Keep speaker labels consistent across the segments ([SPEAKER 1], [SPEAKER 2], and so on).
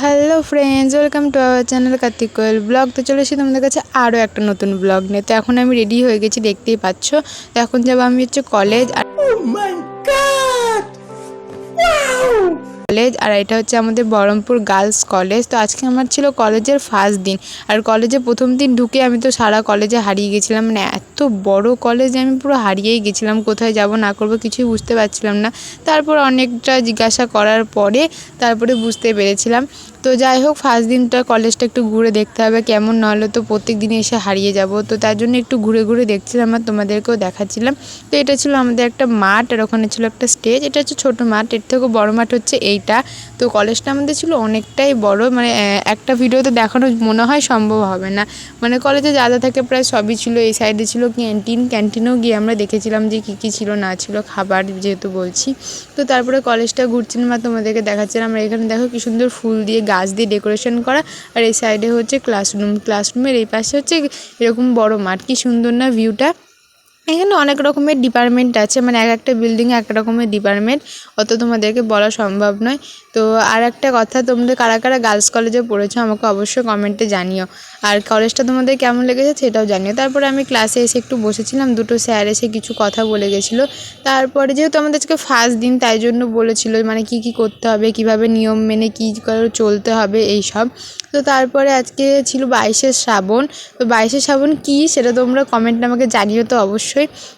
[SPEAKER 1] Hello friends, welcome to our channel Kartik Koyel blog. তো চলে এসে তোমাদের কাছে আরও একটা নতুন ব্লগ নিয়ে। তো এখন আমি রেডি হয়ে গেছি, দেখতেই পাচ্ছ। এখন যাব আমি হচ্ছে কলেজ আর কলেজ আর এটা হচ্ছে আমাদের বহরমপুর গার্লস কলেজ তো আজকে আমার ছিল কলেজের ফার্স্ট দিন। আর কলেজে প্রথম দিন ঢুকে আমি তো সারা কলেজে হারিয়ে গেছিলাম। মানে এত বড় কলেজে আমি পুরো হারিয়েই গেছিলাম। কোথায় যাব না করব কিছুই বুঝতে পারছিলাম না। তারপর অনেকটা জিজ্ঞাসা করার পরে তারপরে বুঝতে পেরেছিলাম। তো যাই হোক ফার্স্ট দিনটা কলেজটা একটু ঘুরে দেখতে হবে, কেমন নাহলে তো প্রত্যেক দিনই এসে হারিয়ে যাব। তো তার জন্য একটু ঘুরে ঘুরে দেখছিলাম আর তোমাদেরকেও দেখাচ্ছিলাম। তো এটা ছিল আমাদের একটা মাঠ আর ওখানে ছিল একটা স্টেজ এটা হচ্ছে ছোটো মাঠ, এর থেকেও বড় মাঠ হচ্ছে এইটা। তো কলেজটা আমাদের ছিল অনেকটাই বড় মানে একটা ভিডিওতে দেখানো মনে হয় সম্ভব হবে না। মানে কলেজে যা যা থাকে প্রায় সবই ছিল, এই সাইডে ছিল ক্যান্টিন ক্যান্টিনেও গিয়ে আমরা দেখেছিলাম যে কী কী ছিল, না ছিল, খাবার যেহেতু বলছি। তো তারপরে কলেজটা ঘুরছিলাম আর তোমাদেরকে দেখাচ্ছিলাম। আর এখানে দেখো কি সুন্দর ফুল দিয়ে গাছ দিয়ে ডেকোরেশন করা আর এই সাইডে হচ্ছে ক্লাসরুম, ক্লাসরুমের এই পাশে হচ্ছে এরকম বড় মাঠ। কি সুন্দর না ভিউটা। এখানে অনেক রকমের ডিপার্টমেন্ট আছে মানে এক একটা বিল্ডিংয়ে এক রকমের ডিপার্টমেন্ট অত তোমাদেরকে বলা সম্ভব নয়। তো আর একটা কথা, তোমরা কারা কারা গার্লস কলেজে পড়েছো আমাকে অবশ্যই কমেন্টে জানিও। আর কলেজটা তোমাদের কেমন লেগেছে সেটাও জানিও। তারপরে আমি ক্লাসে এসে একটু বসেছিলাম, দুটো স্যার এসে কিছু কথা বলে গেছিল। তারপরে যেহেতু আমাদের আজকে ফার্স্ট দিন, তাই জন্য বলেছিল মানে কি কি করতে হবে, কীভাবে নিয়ম মেনে কী করে চলতে হবে এই সব তো তারপরে আজকে ছিল বাইশে শ্রাবণ। তো বাইশে শ্রাবণ কী সেটা তোমরা কমেন্টে আমাকে জানিও তো অবশ্যই।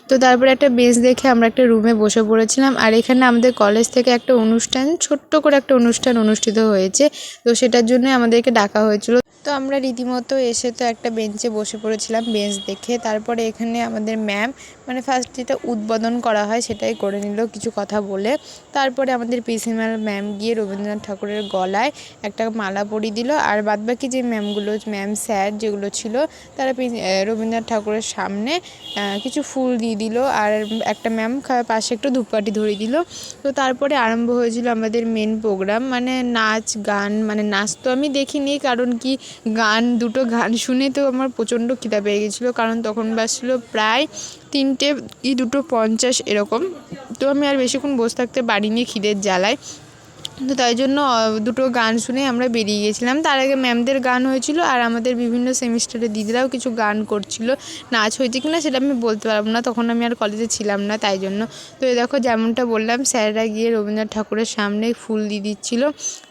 [SPEAKER 1] তো তারপরে একটা বেঞ্চ দেখে আমরা একটা রুমে বসে পড়েছিলাম। আর এখানে আমাদের কলেজ থেকে একটা অনুষ্ঠান, ছোট্ট করে একটা অনুষ্ঠান অনুষ্ঠিত হয়েছে। তো সেটার জন্যই আমাদেরকে ডাকা হয়েছিল। তো আমরা রীতিমতো এসে তো একটা বেঞ্চে বসে পড়েছিলাম বেঞ্চ দেখে। তারপরে এখানে আমাদের ম্যাম মানে ফার্স্ট যেটা উদ্বোধন করা হয় সেটাই করে নিল কিছু কথা বলে। তারপরে আমাদের পিসিমার ম্যাম গিয়ে রবীন্দ্রনাথ ঠাকুরের গলায় একটা মালা পরিয়ে দিল। আর বাদবাকি যে ম্যামগুলো, ম্যাম স্যার যেগুলো ছিল, তারা রবীন্দ্রনাথ ঠাকুরের সামনে কিছু ফুল দিয়ে দিল। আর একটা ম্যাম পাশে একটু ধূপকাঠি ধরিয়ে দিল। তো তারপরে আরম্ভ হয়েছিল আমাদের মেন প্রোগ্রাম মানে নাচ, গান মানে নাচ তো আমি দেখিনি, কারণ কি গান, দুটো গান শুনে তো আমার প্রচণ্ড খিদা পেয়ে গেছিল। কারণ তখন বাজছিল প্রায় তিনটে কি দুটো পঞ্চাশ এরকম। তো আমি আর বেশিক্ষণ বসে থাকতে পারিনি খিদের জ্বালায়। তো তাই জন্য দুটো গান শুনে আমরা বেরিয়ে গেছিলাম। তার আগে ম্যামদের গান হয়েছিল আর আমাদের বিভিন্ন সেমিস্টারের দিদিরাও কিছু গান করছিল। নাচ হয়েছে কিনা সেটা আমি বলতে পারব না, তখন আমি আর কলেজে ছিলাম না তাই জন্য। তো এই দেখো যেমনটা বললাম, স্যাররা গিয়ে রবীন্দ্রনাথ ঠাকুরের সামনে ফুল দিয়ে দিচ্ছিল।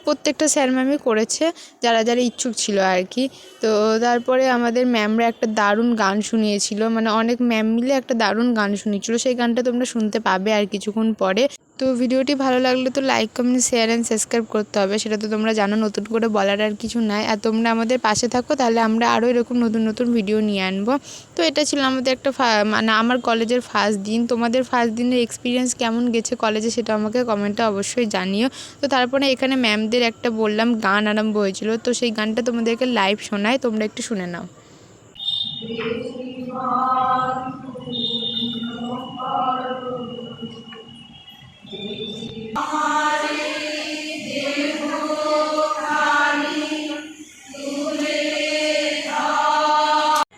[SPEAKER 1] প্রত্যেকটা স্যার ম্যামই করেছে, যারা যারা ইচ্ছুক ছিল আর কি। তো তারপরে আমাদের ম্যামরা একটা দারুণ গান শুনিয়েছিল। মানে অনেক ম্যাম মিলে একটা দারুণ গান শুনিয়েছিল। সেই গানটা তোমরা শুনতে পাবে আর কিছুক্ষণ পরে। তো ভিডিওটি ভালো লাগলে তো like comment share and subscribe করতে হবে। সেটা তো তোমরা জানো, নতুন করে বলার আর কিছু নাই। আর তোমরা আমাদের পাশে থাকো, তাহলে আমরা আরও এরকম নতুন নতুন ভিডিও নিয়ে আনব। তো এটা ছিল আমাদের একটা মানে আমার কলেজের ফার্স্ট দিন। তোমাদের ফার্স্ট দিনের এক্সপিরিয়েন্স কেমন গেছে কলেজে সেটা আমাকে কমেন্টে অবশ্যই জানিও। তো তারপরে এখানে ম্যামদের একটা বললাম, গান আরম্ভ হয়েছিল। তো সেই গানটা তোমাদেরকে লাইভ শোনায়, তোমরা একটু শুনে নাও।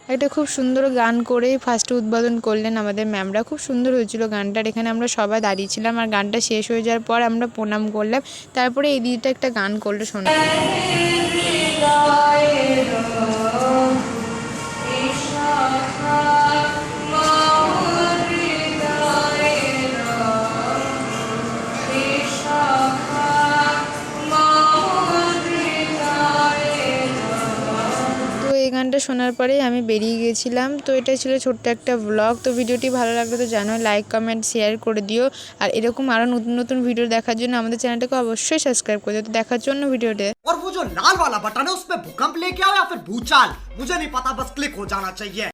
[SPEAKER 1] একটা খুব সুন্দর গান করেই ফার্স্টে উদ্বোধন করলেন আমাদের ম্যামরা খুব সুন্দর হয়েছিল গানটার। এখানে আমরা সবাই দাঁড়িয়ে ছিলাম আর গানটা শেষ হয়ে যাওয়ার পর আমরা প্রণাম করলাম। তারপরে এই দিদিটা একটা গান করল শোনা শোনার পরেই আমি বেরিয়ে গেছিলাম তো এটা ছিল ছোট্ট একটা ব্লগ তো ভিডিওটি ভালো লাগলে তো জানো লাইক কমেন্ট শেয়ার করে দিও আর এরকম আরও নতুন নতুন ভিডিও দেখার জন্য আমাদের চ্যানেলটাকে অবশ্যই সাবস্ক্রাইব করে দিও তো দেখার জন্য ভিডিওতে
[SPEAKER 2] और वो जो लाल वाला बटन है उस पे भूकंप लेके आओ या फिर भूचाल मुझे नहीं पता बस क्लिक हो जाना चाहिए